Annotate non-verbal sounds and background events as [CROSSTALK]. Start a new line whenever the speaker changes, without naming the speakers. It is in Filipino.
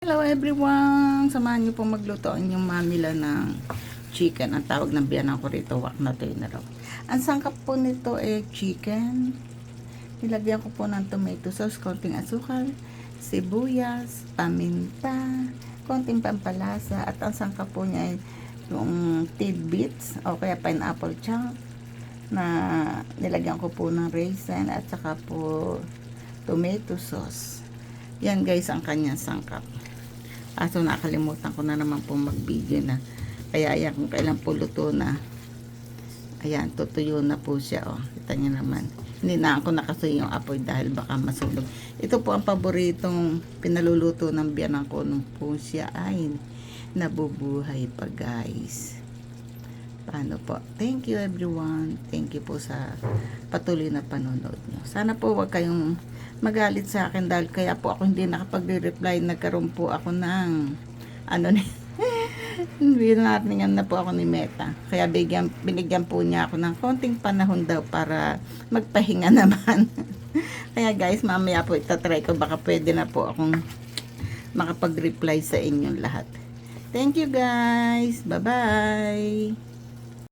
Hello everyone! Samahan niyo po magluto ang inyong mamila ng chicken. Ang tawag ng biyanan ko rito, wak na raw. Ang sangkap po nito ay chicken. Nilagyan ko po ng tomato sauce, konting asukal, sibuyas, paminta, konting pampalasa, at ang sangkap po niya ay yung tidbits o kaya pineapple chunk na nilagyan ko po ng raisin at saka po tomato sauce. Yan guys ang kanyang sangkap. Aso nakalimutan ko na naman po mag-video na. Kaya ayan kung kailan po luto na. Ayan, tutuyo na po siya. Oh. Kita niyo naman. Hindi na ako nakasuyo yung apoy dahil baka masunog. Ito po ang paboritong pinaluluto ng biyanan ko nung po siya ay nabubuhay pa guys. Paano po? Thank you everyone. Thank you po sa patuloy na panonood nyo. Sana po wag kayong magalit sa akin dahil kaya po ako hindi nakapag-reply. Nagkaroon po ako ng ano ni [LAUGHS] Binarningan na po ako ni Meta. Kaya bigyan, binigyan po niya ako ng konting panahon daw para magpahinga [LAUGHS] naman. Kaya guys, mamaya po itatry ko. Baka pwede na po akong makapag-reply sa inyong lahat. Thank you guys. Bye-bye.